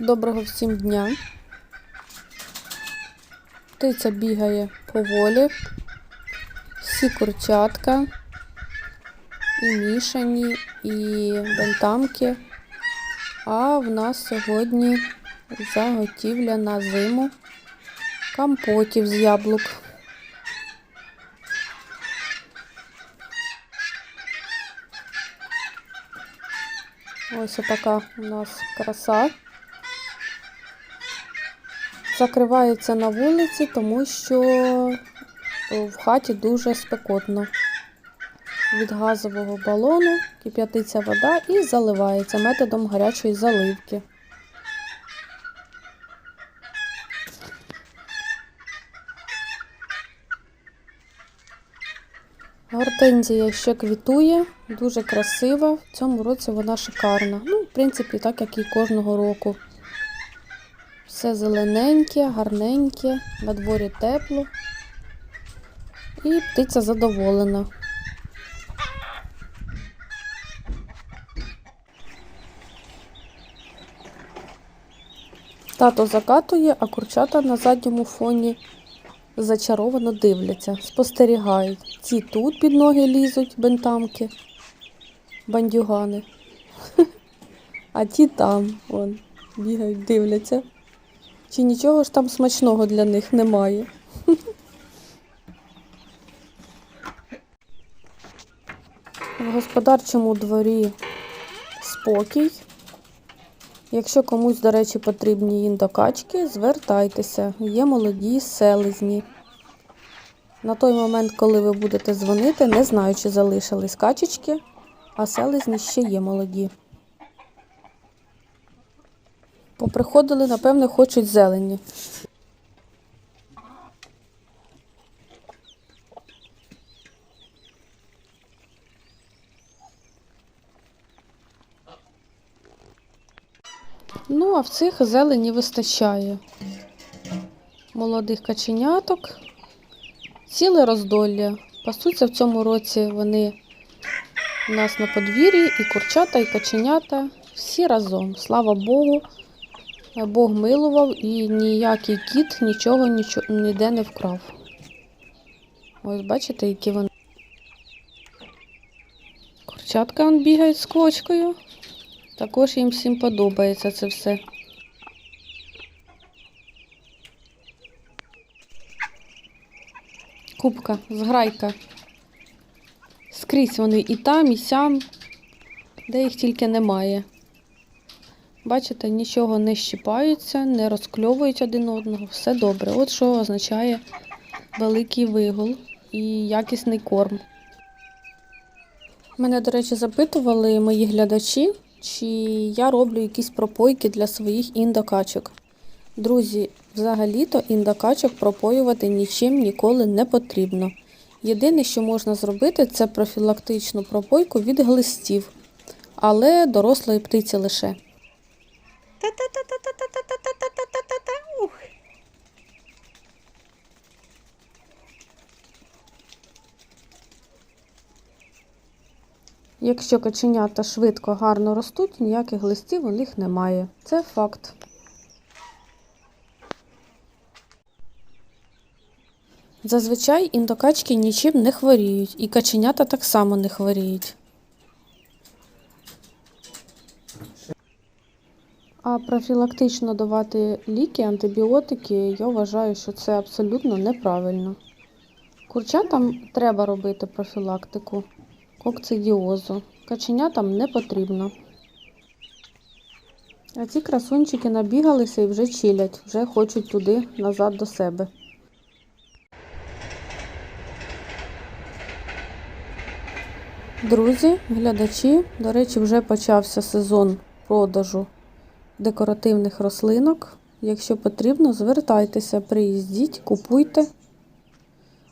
Доброго всім дня. Птиця бігає поволі. Всі курчатка, і мішані, і бентамки. А в нас сьогодні заготівля на зиму компотів з яблук. Ось така у нас краса. Закривається на вулиці, тому що в хаті дуже спекотно. Від газового балону кип'ятиться вода і заливається методом гарячої заливки. Гортензія ще квітує, дуже красива. В цьому році вона шикарна. Ну, в принципі, так як і кожного року. Все зелененьке, гарненьке, на дворі тепло. І птиця задоволена. Тато закатує, а курчата на задньому фоні зачаровано дивляться, спостерігають. Ці тут під ноги лізуть бентамки, бандюгани. А ті там, вон, бігають, дивляться. Чи нічого ж там смачного для них немає. В господарчому дворі спокій. Якщо комусь, до речі, потрібні індокачки, звертайтеся, є молоді селезні. На той момент, коли ви будете дзвонити, не знаю, чи залишились качечки, а селезні ще є молоді. Поприходили, напевне, хочуть зелені. Ну, а в цих зелені вистачає. Молодих каченяток. Ціле роздолля. Пасуться в цьому році вони у нас на подвір'ї, і курчата, і каченята. Всі разом. Слава Богу. Бог милував і ніякий кіт нічого, нічого ніде не вкрав. Ось бачите, які вони. Курчатка он бігають з квочкою. Також їм всім подобається це все. Кубка, зграйка. Скрізь вони і там, і сям, де їх тільки немає. Бачите, нічого не щипаються, не розкльовують один одного, все добре. От що означає великий вигул і якісний корм. Мене, до речі, запитували мої глядачі, чи я роблю якісь пропойки для своїх індокачок. Друзі, взагалі-то індокачок пропоювати нічим ніколи не потрібно. Єдине, що можна зробити, це профілактичну пропойку від глистів, але дорослої птиці лише. Та-та-та-та-та-та-та-та-та-та-та. Ух. Якщо каченята швидко, гарно ростуть, ніяких глистів у них немає. Це факт. Зазвичай індокачки нічим не хворіють, і каченята так само не хворіють. А профілактично давати ліки, антибіотики, я вважаю, що це абсолютно неправильно. Курчатам треба робити профілактику кокцидіозу. Каченятам не потрібно. А ці красунчики набігалися і вже чилять, вже хочуть туди назад до себе. Друзі, глядачі, до речі, вже почався сезон продажу декоративних рослинок. Якщо потрібно, звертайтеся, приїздіть, купуйте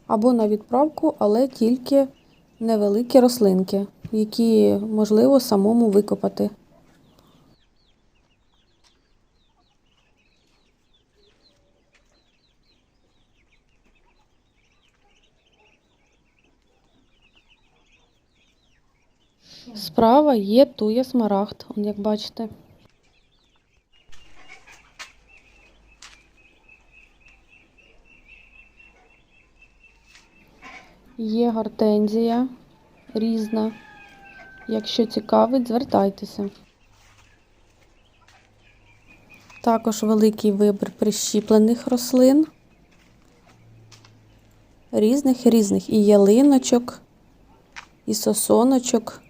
або на відправку, але тільки невеликі рослинки, які можливо самому викопати. Справа є туя смарагд, як бачите. Є гортензія різна. Якщо цікавить, звертайтеся. Також великий вибір прищіплених рослин. Різних різних. І ялиночок, і сосоночок,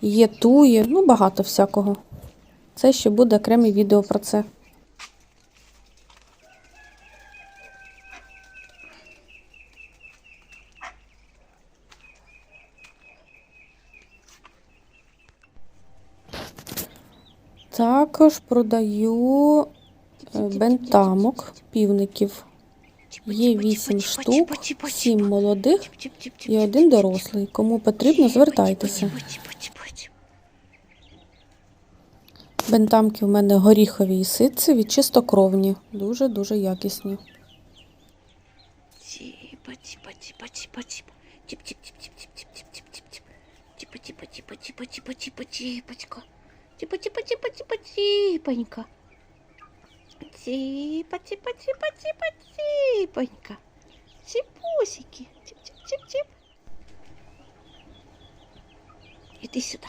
є туї, ну багато всякого. Це ще буде окреме відео про це. Також продаю е, бентамок, півників. Є 8 штук, 7 молодих і один дорослий. Кому потрібно, звертайтеся. Бентамки в мене горіхові і ситцеві, чистокровні, дуже-дуже якісні. Типа, тіпа тіпа тіпа тіпа тіпонька. Тіпа тіпа тіпа тіпа тіпонька. Чіпусики. Чіп-чіп-чіп-чіп. Иди сюда.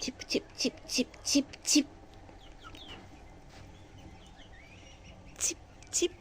Тіп-тіп-тіп-тіп-тіп-тіп. Тіп-тіп.